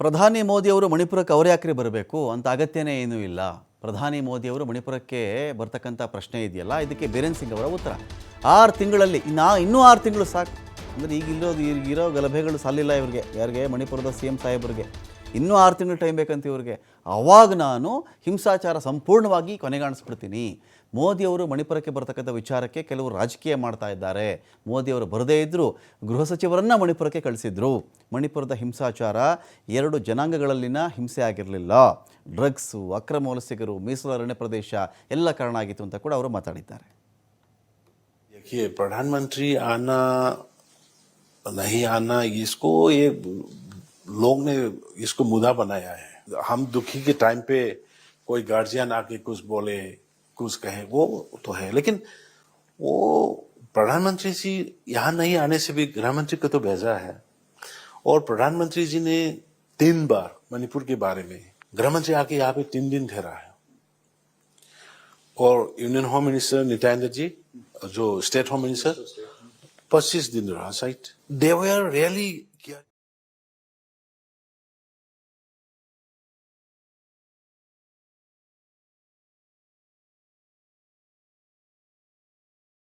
ಪ್ರಧಾನಿ ಮೋದಿಯವರು ಮಣಿಪುರಕ್ಕೆ ಅವರೇ ಯಾಕ್ರಿ ಬರಬೇಕು? ಅಂತ ಅಗತ್ಯನೇ ಏನೂ ಇಲ್ಲ. ಪ್ರಧಾನಿ ಮೋದಿಯವರು ಮಣಿಪುರಕ್ಕೆ ಬರ್ತಕ್ಕಂಥ ಪ್ರಶ್ನೆ ಇದೆಯಲ್ಲ, ಇದಕ್ಕೆ ಬೀರೇನ್ ಸಿಂಗ್ ಅವರ ಉತ್ತರ? ಆರು ತಿಂಗಳಲ್ಲಿ, ಇನ್ನು ಇನ್ನೂ ಆರು ತಿಂಗಳು ಸಾಕು. ಅಂದರೆ ಈಗ ಈಗಿರೋ ಗಲಭೆಗಳು ಸಾಲಿಲ್ಲ ಇವ್ರಿಗೆ, ಯಾರಿಗೆ? ಮಣಿಪುರದ ಸಿ ಎಂ ಸಾಹೇಬ್ರಿಗೆ. ಇನ್ನೂ ಆರು ತಿಂಗಳು ಟೈಮ್ ಬೇಕಂತ ಇವ್ರಿಗೆ ಅವಾಗ ನಾನು ಹಿಂಸಾಚಾರ ಸಂಪೂರ್ಣವಾಗಿ ಕೊನೆಗಾಣಿಸ್ಬಿಡ್ತೀನಿ ಮೋದಿಯವರು ಮಣಿಪುರಕ್ಕೆ ಬರ್ತಕ್ಕಂಥ ವಿಚಾರಕ್ಕೆ ಕೆಲವರು ರಾಜಕೀಯ ಮಾಡ್ತಾ ಇದ್ದಾರೆ ಮೋದಿಯವರು ಬರದೇ ಇದ್ದರೂ ಗೃಹ ಸಚಿವರನ್ನ ಮಣಿಪುರಕ್ಕೆ ಕಳಿಸಿದ್ರು ಮಣಿಪುರದ ಹಿಂಸಾಚಾರ ಎರಡು ಜನಾಂಗಗಳಲ್ಲಿನ ಹಿಂಸೆ ಆಗಿರಲಿಲ್ಲ ಡ್ರಗ್ಸು ಅಕ್ರಮ ವಲಸಿಗರು ಮೀಸಲು ಅರಣ್ಯ ಪ್ರದೇಶ ಎಲ್ಲ ಕಾರಣ ಆಗಿತ್ತು ಅಂತ ಕೂಡ ಅವರು ಮಾತಾಡಿದ್ದಾರೆ देखिए प्रधानमंत्री आना नहीं आना इसको ये लोग ने इसको मुद्दा बनाया है। हम दुखी के टाइम पे कोई गार्जियन आके कुछ बोले, कुछ कहे, वो तो है। लेकिन वो प्रधानमंत्री जी यहाँ नहीं आने से भी गृह मंत्री को तो भेजा है। और प्रधानमंत्री जी ने तीन बार मणिपुर के बारे में गृह मंत्री आके यहाँ पे तीन दिन ठहरा है। और union home minister Nityanand ji, जो स्टेट होम मिनिस्टर पच्चीस दिन रहा साइट दे वर रियली